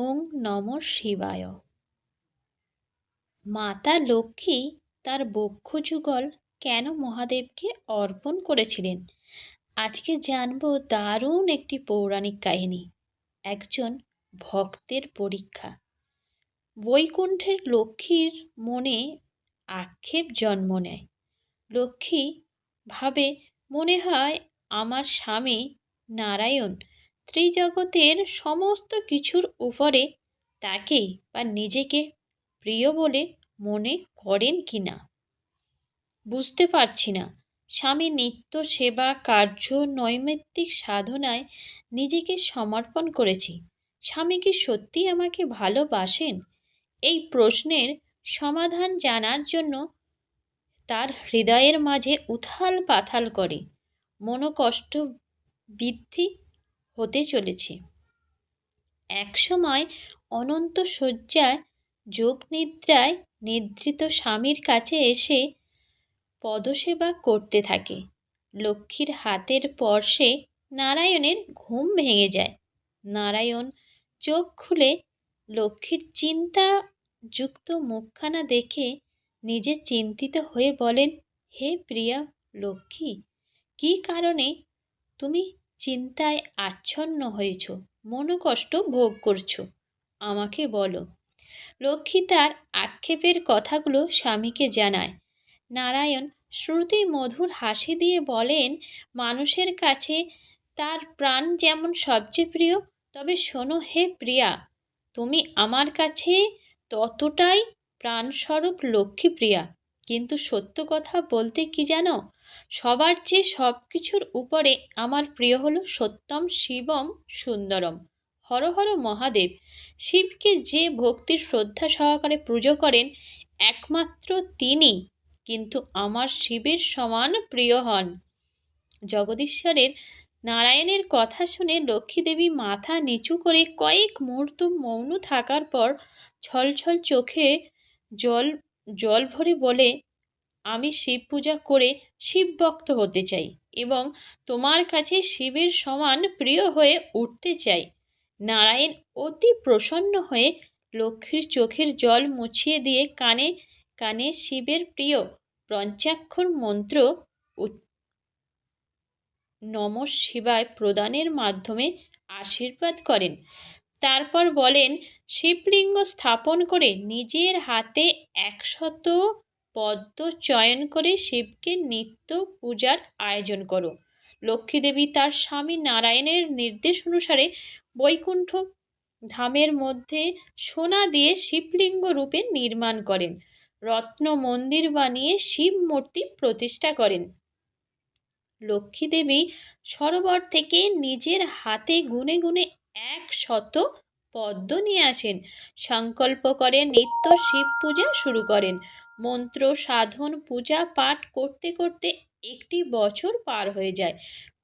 ওং নম শিবায়। মাতা লক্ষ্মী তার বক্ষ যুগল কেন মহাদেবকে অর্পণ করেছিলেন? আজকে জানব দারুণ একটি পৌরাণিক কাহিনী, একজন ভক্তের পরীক্ষা। বৈকুণ্ঠের লক্ষ্মীর মনে আক্ষেপ জন্ম নেয়। লক্ষ্মী ভাবে, মনে হয় আমার স্বামী নারায়ণ ত্রিজগতের সমস্ত কিছুর উপরে তাকেই বা নিজেকে প্রিয় বলে মনে করেন কি না বুঝতে পারছি না। স্বামী নিত্য সেবা, কার্য, নৈমিত্তিক সাধনায় নিজেকে সমর্পণ করেছি। স্বামী কি সত্যি আমাকে ভালোবাসেন? এই প্রশ্নের সমাধান জানার জন্য তার হৃদয়ের মাঝে উথাল পাথাল করে। মনোকষ্ট বৃদ্ধি হতে চলেছে। একসময় অনন্ত শয্যায় যোগনিদ্রায় নিদ্রিত স্বামীর কাছে এসে পদসেবা করতে থাকে। লক্ষ্মীর হাতের পর্শে নারায়ণের ঘুম ভেঙে যায়। নারায়ণ চোখ খুলে লক্ষ্মীর চিন্তাযুক্ত মুখখানা দেখে নিজে চিন্তিত হয়ে বলেন, হে প্রিয়া লক্ষ্মী, কী কারণে তুমি চিন্তায় আচ্ছন্ন হয়েছ, মনোকষ্ট ভোগ করছ। আমাকে বলো, লক্ষ্মী তার আক্ষেপের কথাগুলো স্বামীকে জানায়। নারায়ণ শ্রুতি মধুর হাসি দিয়ে বলেন, মানুষের কাছে তার প্রাণ যেমন সবচেয়ে প্রিয়, তবে শোনো হে প্রিয়া, তুমি আমার কাছে ততটাই প্রাণস্বরূপ লক্ষ্মীপ্রিয়া কিন্তু সত্য কথা বলতে কি জানো? সবার চেয়ে সব কিছুর উপরে আমার প্রিয় হলো সত্যম শিবম সুন্দরম। হর হর মহাদেব, শিবকে যে ভক্তির শ্রদ্ধা সহকারে পুজো করেন, একমাত্র তিনি কিন্তু আমার শিবের সমান প্রিয় হন। জগদীশ্বরের নারায়ণের কথা শুনে লক্ষ্মীদেবী মাথা নিচু করে কয়েক মুহূর্ত মৌন থাকার পর ছলছল চোখে জল জল ভরে বলে আমি শিব পূজা করে শিবভক্ত হতে চাই এবং তোমার কাছে শিবের সমান প্রিয় হয়ে উঠতে চাই। নারায়ণ অতি প্রসন্ন হয়ে লক্ষ্মীর চোখের জল মুছিয়ে দিয়ে কানে কানে শিবের প্রিয় পঞ্চাক্ষর মন্ত্র নম শিবায় প্রদানের মাধ্যমে আশীর্বাদ করেন। তারপর বলেন, শিবলিঙ্গ স্থাপন করে নিজের হাতে একশত পদ্ম চয়ন করে শিবকে নিত্য পূজার আয়োজন করো। লক্ষ্মীদেবী তার স্বামী নারায়ণের নির্দেশ অনুসারে বৈকুণ্ঠ ধামের মধ্যে সোনা দিয়ে শিবলিঙ্গ রূপে নির্মাণ করেন। রত্ন মন্দির বানিয়ে শিব মূর্তি প্রতিষ্ঠা করেন। লক্ষ্মীদেবী সরোবর থেকে নিজের হাতে গুনে গুনে এক শত পদ্ম নিয়ে আসেন। সংকল্প করে নিত্য শিব পূজা শুরু করেন। মন্ত্র, সাধন, পূজা, পাঠ করতে করতে একটি বছর পার হয়ে যায়।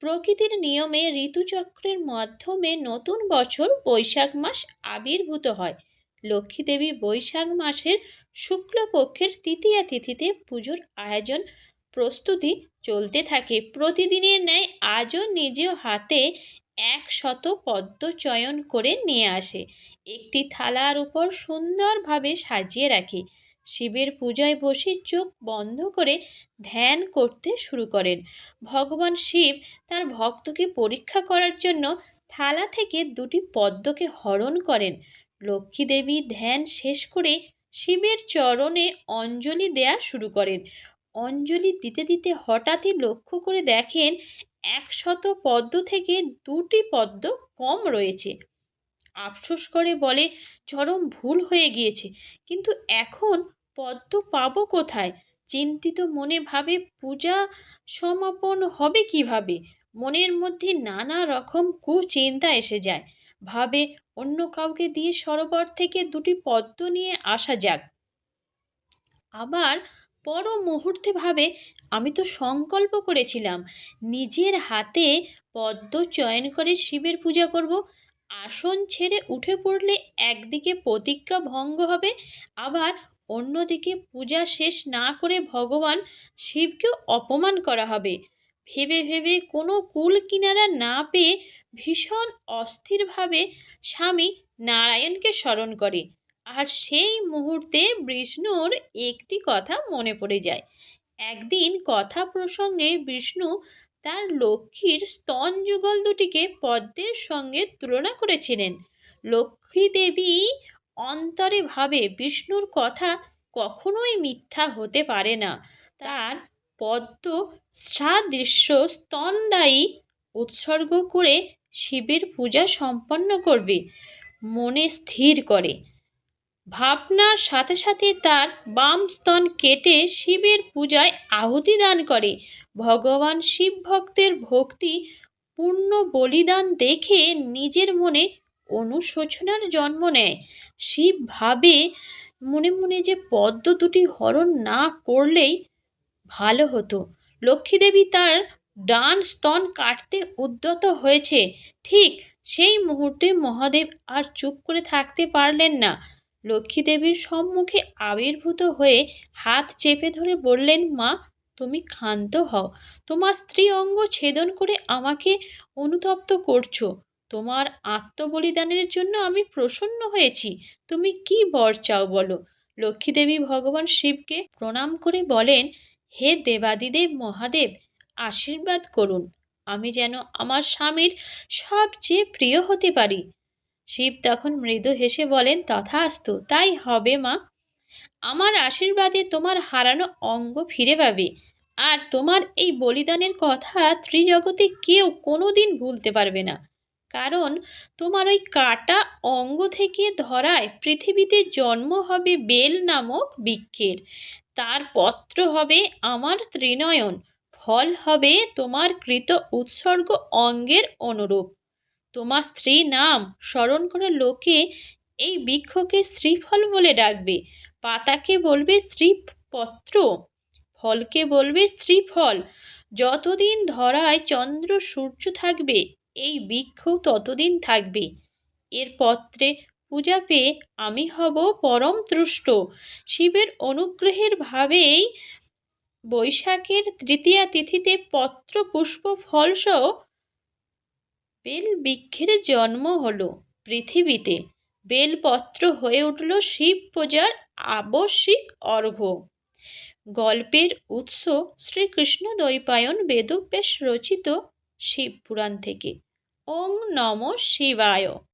প্রকৃতির নিয়মে ঋতুচক্রের মাধ্যমে নতুন বছর বৈশাখ মাস আবির্ভূত হয়। লক্ষ্মীদেবী বৈশাখ মাসের শুক্লপক্ষের তৃতীয়া তিথিতে পুজোর আয়োজন প্রস্তুতি চলতে থাকে। প্রতিদিনের ন্যায় আজও নিজেও হাতে এক শত পদ্ম চয়ন করে নিয়ে আসে। একটি থালার উপর সুন্দরভাবে সাজিয়ে রাখে। শিবের পূজায় বসে চোখ বন্ধ করে ধ্যান করতে শুরু করেন। ভগবান শিব তার ভক্তকে পরীক্ষা করার জন্য থালা থেকে দুটি পদ্মকে হরণ করেন। লক্ষ্মী দেবী ধ্যান শেষ করে শিবের চরণে অঞ্জলি দেয়া শুরু করেন। অঞ্জলি দিতে দিতে হঠাৎই লক্ষ্য করে দেখেন একশত পদ্ম থেকে দুটি পদ্ম কম রয়েছে। আফসোস করে বলে, চরম ভুল হয়ে গিয়েছে। কিন্তু এখন পদ্ম পাবো কোথায়? চিন্তিত মনে ভাবে পূজা সমাপন হবে কীভাবে? মনের মধ্যে নানা রকম কুচিন্তা এসে যায়। ভাবে অন্য কাউকে দিয়ে সরোবর থেকে দুটি পদ্ম নিয়ে আসা যাক। আবার পর মুহূর্তে ভাবে, আমি তো সংকল্প করেছিলাম, নিজের হাতে পদ্ম চয়ন করে শিবের পূজা করব। আসন ছেড়ে উঠে পড়লে একদিকে প্রতিজ্ঞা ভঙ্গ হবে, আবার অন্যদিকে পূজা শেষ না করে ভগবান শিবকে অপমান করা হবে। ভেবে ভেবে কোনো কুল কিনারা না পেয়ে ভীষণ অস্থিরভাবে স্বামী নারায়ণকে স্মরণ করে। আর সেই মুহূর্তে বিষ্ণুর একটি কথা মনে পড়ে যায়। একদিন কথা প্রসঙ্গে বিষ্ণু তার লক্ষ্মীর স্তন যুগল দুটিকে পদ্মের সঙ্গে তুলনা করেছিলেন। লক্ষ্মী দেবী অন্তরে ভাবে বিষ্ণুর কথা কখনোই মিথ্যা হতে পারে না। তার পদ্ম সাদৃশ্য স্তনদায়ী উৎসর্গ করে শিবের পূজা সম্পন্ন করবে, মনে স্থির করে। ভাবনার সাথে সাথে তার বাম স্তন কেটে শিবের পূজায় আহুতি দান করে। ভগবান শিব ভক্তের ভক্তি, পূর্ণ বলিদান দেখে নিজের মনে অনুশোচনার জন্ম নেয়। শিব ভাবে মনে মনে যে পদ্ম দুটি হরণ না করলেই ভালো হতো। লক্ষ্মীদেবী তার ডান স্তন কাটতে উদ্যত হয়েছে। ঠিক সেই মুহূর্তে মহাদেব আর চুপ করে থাকতে পারলেন না। লক্ষ্মীদেবীর সম্মুখে আবির্ভূত হয়ে হাত চেপে ধরে বললেন, মা, তুমি ক্ষান্ত হও। তোমার স্ত্রী অঙ্গ ছেদন করে আমাকে অনুতপ্ত করছ। তোমার আত্মবলিদানের জন্য আমি প্রসন্ন হয়েছি। তুমি কি বর চাও বলো? লক্ষ্মীদেবী ভগবান শিবকে প্রণাম করে বলেন, হে দেবাদিদেব মহাদেব, আশীর্বাদ করুন। আমি যেন আমার স্বামীর সবচেয়ে প্রিয় হতে পারি। শিব তখন মৃদু হেসে বলেন, তথাস্তু, তাই হবে মা। আমার আশীর্বাদে তোমার হারানো অঙ্গ ফিরে পাবে। আর তোমার এই বলিদানের কথা ত্রিজগতে কেউ কোনো দিন ভুলতে পারবে না। কারণ তোমার ওই কাটা অঙ্গ থেকে ধরায় পৃথিবীতে জন্ম হবে বেল নামক বৃক্ষের। তার পত্র হবে আমার ত্রিনয়ন। ফল হবে তোমার কৃত উৎসর্গ অঙ্গের অনুরূপ। তোমার স্ত্রী নাম স্মরণ করে লোকে এই বৃক্ষকে শ্রীফল বলে ডাকবে। পাতাকে বলবে শ্রীপত্র, ফলকে বলবে শ্রীফল। যতদিন ধরায় চন্দ্র সূর্য থাকবে, এই বৃক্ষ ততদিন থাকবে। এর পত্রে পূজা পেয়ে আমি হব পরম তুষ্ট। শিবের অনুগ্রহের ভাবেই বৈশাখের তৃতীয়া তিথিতে পত্র পুষ্প ফলসহ বেল বৃক্ষের জন্ম হলো। পৃথিবীতে বেলপত্র হয়ে উঠল শিব পূজার আবশ্যিক অর্ঘ গল্পের উৎস শ্রীকৃষ্ণ দৈপায়ন বেদব্যাস রচিত শিব পুরাণ থেকে। ওং নম শিবায়।